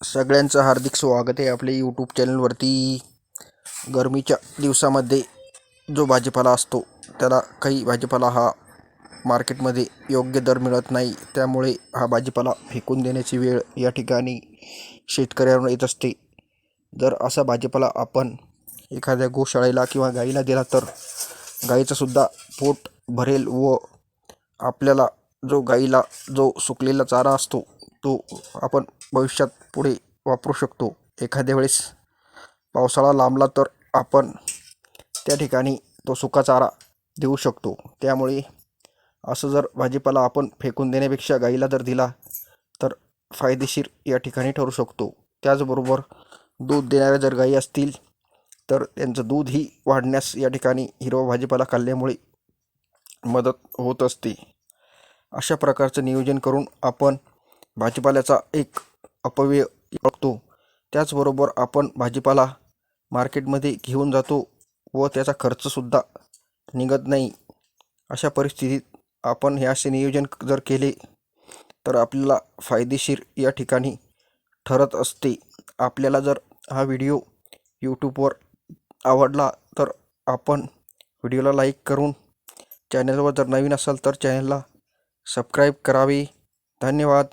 सगळ्यांचं हार्दिक स्वागत आहे आपल्या यूट्यूब चॅनलवरती गरमीच्या दिवसामध्ये जो भाजीपाला असतो त्याला काही भाजीपाला हा मार्केटमध्ये योग्य दर मिळत नाही. त्यामुळे हा भाजीपाला फेकून देण्याची वेळ या ठिकाणी शेतकऱ्यांना येत असते. जर असा भाजीपाला आपण एखाद्या गोशाळेला किंवा गाईला दिला तर गाईचंसुद्धा पोट भरेल व आपल्याला जो गाईला जो सुकलेला चारा असतो तो आपण भविष्यात पुढे वापरू शकतो. एखाद्या वेळेस पावसाळा लांबला तर आपण त्या ठिकाणी तो सुका चारा देऊ शकतो. त्यामुळे असं जर भाजीपाला आपण फेकून देण्यापेक्षा गाईला जर दिला तर फायदेशीर या ठिकाणी ठरू शकतो. त्याचबरोबर दूध देणाऱ्या जर गाई असतील तर त्यांचं दूधही वाढण्यास या ठिकाणी हिरवा भाजीपाला खाल्ल्यामुळे मदत होत असते. अशा प्रकारचं नियोजन करून आपण भाजीपाल्याचा एक अपव्यय बघतो. त्याचबरोबर आपण भाजीपाला मार्केटमध्ये घेऊन जातो व त्याचा खर्चसुद्धा निघत नाही. अशा परिस्थितीत आपण हे असे नियोजन जर केले तर आपल्याला फायदेशीर या ठिकाणी ठरत असते. आपल्याला जर हा व्हिडिओ यूट्यूबवर आवडला तर आपण व्हिडिओला लाईक करून चॅनलवर जर नवीन असाल तर चॅनलला सबस्क्राईब करावे. धन्यवाद.